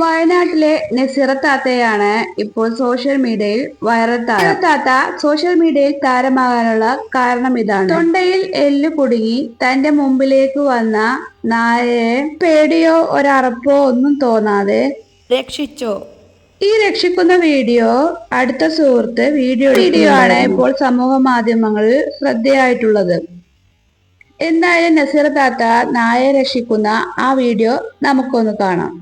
വയനാട്ടിലെ നസീറ താത്തയാണ് ഇപ്പോൾ സോഷ്യൽ മീഡിയയിൽ വൈറൽ താരം. താത്ത സോഷ്യൽ മീഡിയയിൽ താരമാകാനുള്ള കാരണം ഇതാണ്. തൊണ്ടയിൽ എല്ല് കുടുങ്ങി തന്റെ മുമ്പിലേക്ക് വന്ന നായയെ പേടിയോ ഒരറപ്പോ ഒന്നും തോന്നാതെ രക്ഷിച്ചോ? ഈ രക്ഷിക്കുന്ന വീഡിയോ അടുത്ത സുഹൃത്ത് വീഡിയോ വീഡിയോ ആണ് ഇപ്പോൾ സമൂഹ മാധ്യമങ്ങളിൽ ശ്രദ്ധയായിട്ടുള്ളത്. എന്തായാലും നസീർ താത്ത നായയെ രക്ഷിക്കുന്ന ആ വീഡിയോ നമുക്കൊന്ന് കാണാം.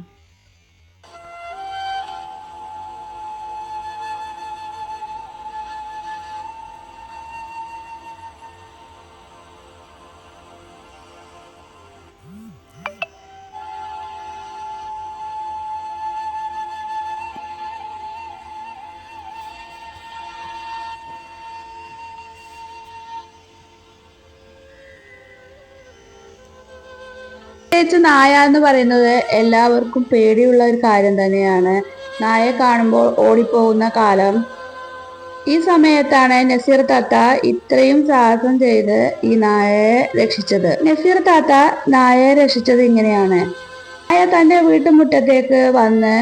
പ്രത്യേകിച്ച് നായ എന്ന് പറയുന്നത് എല്ലാവർക്കും പേടിയുള്ള ഒരു കാര്യം തന്നെയാണ്. നായയെ കാണുമ്പോൾ ഓടിപ്പോകുന്ന കാലം. ഈ സമയത്താണ് നസീർ താത്ത ഇത്രയും സാഹസം ചെയ്ത് ഈ നായയെ രക്ഷിച്ചത്. നസീർ താത്ത നായയെ രക്ഷിച്ചത് ഇങ്ങനെയാണ്. നായ തന്റെ വീട്ടുമുറ്റത്തേക്ക് വന്ന്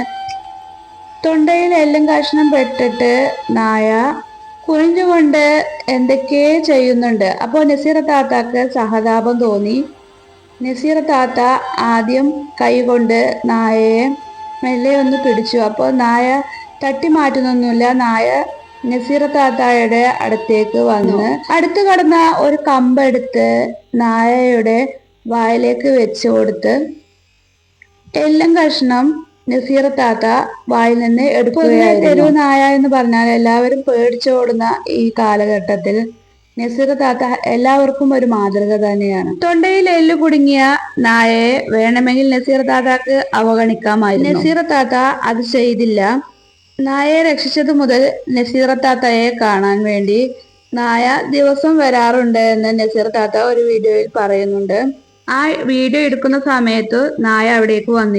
തൊണ്ടയിൽ എല്ലും കഷ്ണം പെട്ടിട്ട് നായ കുനിഞ്ഞുകൊണ്ട് എന്തൊക്കെയോ ചെയ്യുന്നുണ്ട്. അപ്പോൾ നസീർ താത്താക്ക് സഹതാപം തോന്നി. നസീർ താത്ത ആദ്യം കൈകൊണ്ട് നായയെ മെല്ലെ ഒന്ന് പിടിച്ചു. അപ്പോൾ നായ തട്ടി മാറ്റുന്നൊന്നുമില്ല. നായ നസീർ താത്തായുടെ അടുത്തേക്ക് വന്ന്. അടുത്ത് കടന്ന ഒരു കമ്പെടുത്ത് നായയുടെ വായിലേക്ക് വെച്ച് കൊടുത്ത് എല്ലാം കഷ്ണം നസീർ താത്ത വായിൽ നിന്ന് എടുക്കുകയായിരുന്നു. തെരുവ് നായ എന്ന് പറഞ്ഞാൽ എല്ലാവരും പേടിച്ചോടുന്ന ഈ കാലഘട്ടത്തിൽ നസീർ താത്ത എല്ലാവർക്കും ഒരു മാതൃക തന്നെയാണ്. തൊണ്ടയിൽ എല്ലു കുടുങ്ങിയ നായയെ വേണമെങ്കിൽ നസീർ താത്താക്ക് അവഗണിക്കാമായിരുന്നു. നസീർ താത്ത അത് ചെയ്തില്ല. നായയെ രക്ഷിച്ചത് മുതൽ നസീർ താത്തയെ കാണാൻ വേണ്ടി നായ ദിവസം വരാറുണ്ട് എന്ന് നസീർ താത്ത ഒരു വീഡിയോയിൽ പറയുന്നുണ്ട്. ആ വീഡിയോ എടുക്കുന്ന സമയത്ത് നായ അവിടേക്ക് വന്നി